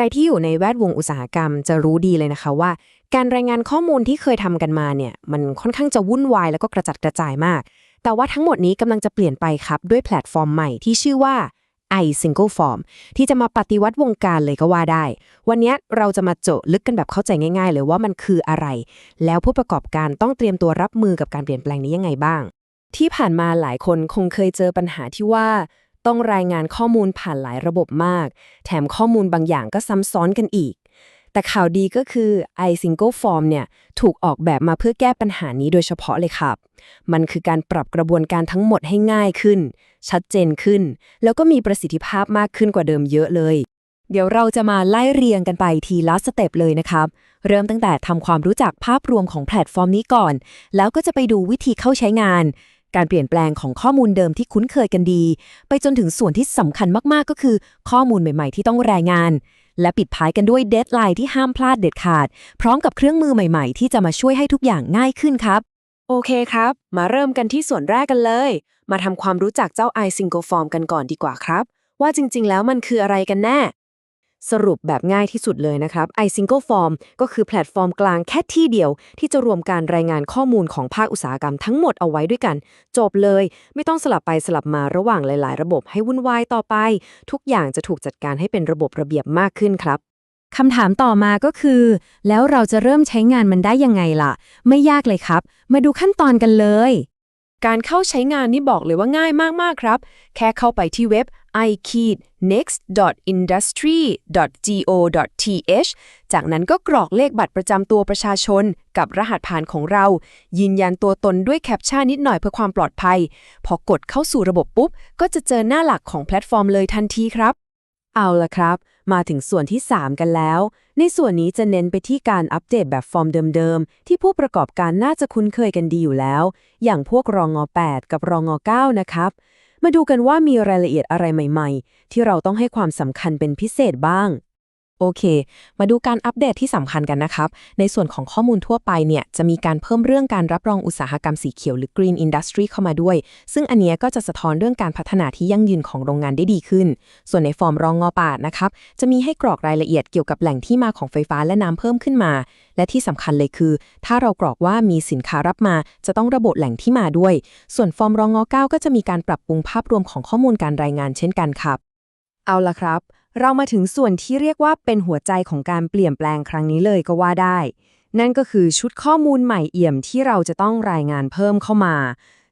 รที่อยู่ในแวดวงอุตสาหกรรมจะรู้ดีเลยนะคะว่า การรายงานข้อมูลที่เคยทำกันมาเนี่ยมันค่อนข้างจะวุ่นวายแล้วก็กระจัดกระจายมาก แต่ว่าทั้งหมดนี้กำลังจะเปลี่ยนไปครับด้วยแพลตฟอร์มใหม่ที่ชื่อว่า iSingle Form ที่จะมาปฏิวัติวงการเลยก็ว่าได้ วันนี้เราจะมาเจาะลึกกันแบบเข้าใจง่าย ๆ เลยว่ามันคืออะไร แล้วผู้ประกอบการต้องเตรียมตัวรับมือกับการเปลี่ยนแปลงนี้ยังไงบ้าง ที่ผ่านมาหลายคนคงเคยเจอปัญหาที่ว่า ต้องรายงานข้อมูลผ่านหลายระบบมาก แถมข้อมูลบางอย่างก็ซ้ำซ้อนกันอีก แต่ข่าวดีก็คือ iSingle Form เนี่ย ถูกออกแบบมาเพื่อแก้ปัญหานี้โดยเฉพาะเลยครับ มันคือการปรับกระบวนการทั้งหมดให้ง่ายขึ้น ชัดเจนขึ้น แล้วก็มีประสิทธิภาพมากขึ้นกว่าเดิมเยอะเลย เดี๋ยวเราจะมาไล่เรียงกันไปทีละสเต็ปเลยนะครับ เริ่มตั้งแต่ทำความรู้จักภาพรวมของแพลตฟอร์มนี้ก่อน แล้วก็จะไปดูวิธีเข้าใช้งาน การเปลี่ยนแปลงของข้อมูลเดิมที่คุ้นเคยกันดี ไปจนถึงส่วนที่สำคัญมากๆก็คือ ข้อมูลใหม่ๆที่ต้องรายงาน และปิดท้ายกันด้วยเดทไลน์ที่ห้ามพลาดเด็ดขาด พร้อมกับเครื่องมือใหม่ๆ ที่จะมาช่วยให้ทุกอย่างง่ายขึ้นครับ โอเคครับ มาเริ่มกันที่ส่วนแรกกันเลย มาทำความรู้จักเจ้า iSingle Form กันก่อนดีกว่าครับ ว่าจริง ๆ แล้วมันคืออะไรกันแน่ สรุปแบบง่ายที่สุดเลยนะครับ iSingle Form ก็คือแพลตฟอร์มกลางแค่ที่เดียว ที่จะรวมการรายงานข้อมูลของภาคอุตสาหกรรมทั้งหมดเอาไว้ด้วยกัน จบเลย ไม่ต้องสลับไปสลับมาระหว่างหลาย ๆ ระบบให้วุ่นวายต่อไป ทุกอย่างจะถูกจัดการให้เป็นระบบระเบียบมากขึ้นครับคำถามต่อมาก็คือ แล้วเราจะเริ่มใช้งานมันได้ยังไงล่ะ ไม่ยากเลยครับ มาดูขั้นตอนกันเลย การเข้าใช้งานนี่บอกเลยว่าง่ายมาก ๆ ครับ แค่เข้าไปที่เว็บ iknext. industry. go. th จากนั้นก็กรอกเลขบัตรประจำตัวประชาชน กับรหัสผ่านของเรา ยืนยันตัวตนด้วยแคปชั่นนิดหน่อยเพื่อความปลอดภัย พอกดเข้าสู่ระบบปุ๊บ ก็จะเจอหน้าหลักของแพลตฟอร์มเลยทันทีครับ เอาละครับ มาถึงส่วนที่ 3 กันแล้ว ในส่วนนี้จะเน้นไปที่การอัปเดตแบบฟอร์มเดิมๆ ที่ผู้ประกอบการน่าจะคุ้นเคยกันดีอยู่แล้ว อย่างพวกรองง8 กับรองง9 นะครับ มาดูกันว่ามีรายละเอียดอะไรใหม่ ๆ ที่เราต้องให้ความสำคัญเป็นพิเศษบ้าง โอเค มาดูการอัปเดตที่สำคัญกันนะครับ ในส่วนของข้อมูลทั่วไปเนี่ย จะมีการเพิ่มเรื่องการรับรองอุตสาหกรรมสีเขียวหรือ Green Industry เข้ามาด้วย ซึ่งอันนี้ก็จะสะท้อนเรื่องการพัฒนาที่ยั่งยืนของโรงงานได้ดีขึ้น ส่วนในฟอร์มรองงอปาดนะครับ จะมีให้กรอกรายละเอียดเกี่ยวกับแหล่งที่มาของไฟฟ้าและน้ำเพิ่มขึ้นมา และที่สำคัญเลยคือ ถ้าเรากรอกว่ามีสินค้ารับมา จะต้องระบุแหล่งที่มาด้วย ส่วนฟอร์มรองงอ9ก็จะมีการปรับปรุงภาพรวมของข้อมูลการรายงานเช่นกันครับ เอาละครับ เรามาถึงส่วนที่เรียกว่าเป็นหัวใจของการเปลี่ยนแปลงครั้งนี้เลยก็ว่าได้ นั่นก็คือชุดข้อมูลใหม่เอี่ยมที่เราจะต้องรายงานเพิ่มเข้ามา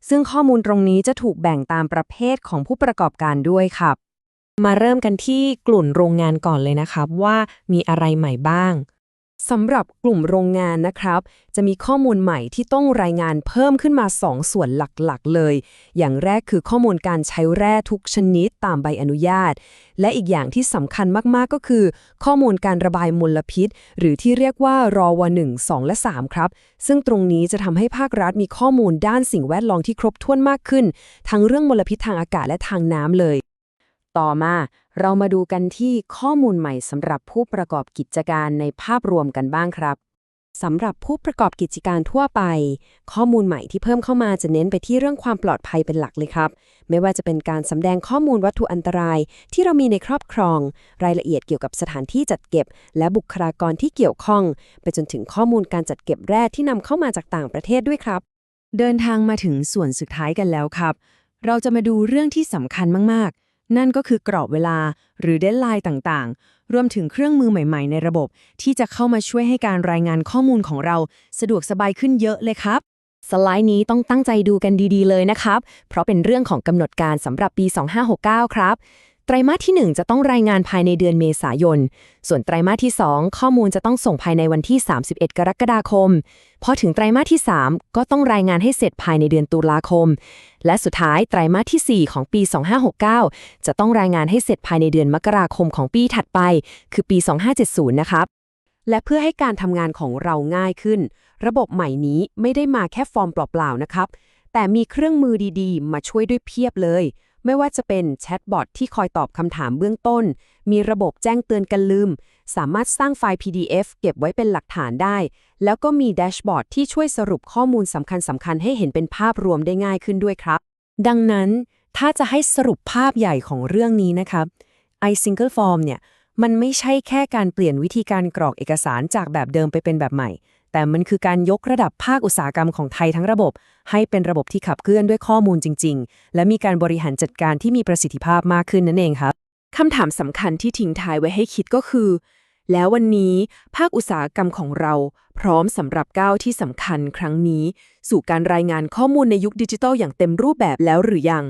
ซึ่งข้อมูลตรงนี้จะถูกแบ่งตามประเภทของผู้ประกอบการด้วยครับ มาเริ่มกันที่กลุ่มโรงงานก่อนเลยนะครับว่ามีอะไรใหม่บ้าง สำหรับกลุ่มโรงงานนะครับ จะมีข้อมูลใหม่ที่ต้องรายงานเพิ่มขึ้นมา2ส่วนหลักๆ เลย อย่างแรกคือข้อมูลการใช้แร่ทุกชนิดตามใบอนุญาต และอีกอย่างที่สำคัญมากๆก็คือ ข้อมูลการระบายมลพิษ หรือที่เรียกว่ารอว1 2 และ 3 ครับ ซึ่งตรงนี้จะทำให้ภาครัฐมีข้อมูลด้านสิ่งแวดล้อมที่ครบถ้วนมากขึ้น ทั้งเรื่องมลพิษทางอากาศและทางน้ำเลย ต่อมา เรามาดูกันที่ข้อมูลใหม่สำหรับผู้ประกอบกิจการในภาพรวมกันบ้างครับสำหรับผู้ประกอบกิจการทั่วไป ข้อมูลใหม่ที่เพิ่มเข้ามาจะเน้นไปที่เรื่องความปลอดภัยเป็นหลักเลยครับ ไม่ว่าจะเป็นการสำแดงข้อมูลวัตถุอันตราย ที่เรามีในครอบครอง รายละเอียดเกี่ยวกับสถานที่จัดเก็บ และบุคลากรที่เกี่ยวข้อง ไปจนถึงข้อมูลการจัดเก็บแร่ที่นำเข้ามาจากต่างประเทศด้วยครับ เดินทางมาถึงส่วนสุดท้ายกันแล้วครับ เราจะมาดูเรื่องที่สำคัญมากๆ นั่นก็คือกรอบเวลาหรือเดนไลน์ต่างๆ รวมถึงเครื่องมือใหม่ ๆ ในระบบ ที่จะเข้ามาช่วยให้การรายงานข้อมูลของเราสะดวกสบายขึ้นเยอะเลยครับ สไลด์นี้ต้องตั้งใจดูกันดีๆเลยนะครับ เพราะเป็นเรื่องของกำหนดการสำหรับปี 2569 ครับ ไตรมาสที่ 1 จะต้องรายงานภายในเดือนเมษายน ส่วนไตรมาสที่ 2 ข้อมูลจะต้องส่งภายในวันที่ 31 กรกฎาคม พอถึงไตรมาสที่ 3 ก็ต้องรายงานให้เสร็จภายในเดือนตุลาคม และสุดท้ายไตรมาสที่ 4 ของปี 2569 จะต้องรายงานให้เสร็จภายในเดือนมกราคมของปีถัดไป คือปี 2570 นะครับและเพื่อให้การทำงานของเราง่ายขึ้น ระบบใหม่นี้ไม่ได้มาแค่ฟอร์มเปล่าๆนะครับ แต่มีเครื่องมือดีๆ มาช่วยด้วยเพียบเลย ไม่ว่าจะเป็นแชทบอทที่คอยตอบคำถามเบื้องต้น มีระบบแจ้งเตือนกันลืม สามารถสร้างไฟล์ PDF เก็บไว้เป็นหลักฐานได้ แล้วก็มีแดชบอร์ดที่ช่วยสรุปข้อมูลสำคัญๆให้เห็นเป็นภาพรวมได้ง่ายขึ้นด้วยครับ ดังนั้นถ้าจะให้สรุปภาพใหญ่ของเรื่องนี้นะครับ iSingle Form เนี่ยมันไม่ใช่แค่การเปลี่ยนวิธีการกรอกเอกสารจากแบบเดิมไปเป็นแบบใหม่ แต่มันคือการยกระดับภาคอุตสาหกรรมของไทยทั้งระบบ ให้เป็นระบบที่ขับเคลื่อนด้วยข้อมูลจริง ๆ และมีการบริหารจัดการที่มีประสิทธิภาพมากขึ้นนั่นเองครับคำถามสำคัญที่ทิ้งท้ายไว้ให้คิดก็คือ แล้ววันนี้ภาคอุตสาหกรรมของเรา พร้อมสำหรับก้าวที่สำคัญครั้งนี้ สู่การรายงานข้อมูลในยุคดิจิทัลอย่างเต็มรูปแบบแล้วหรือยัง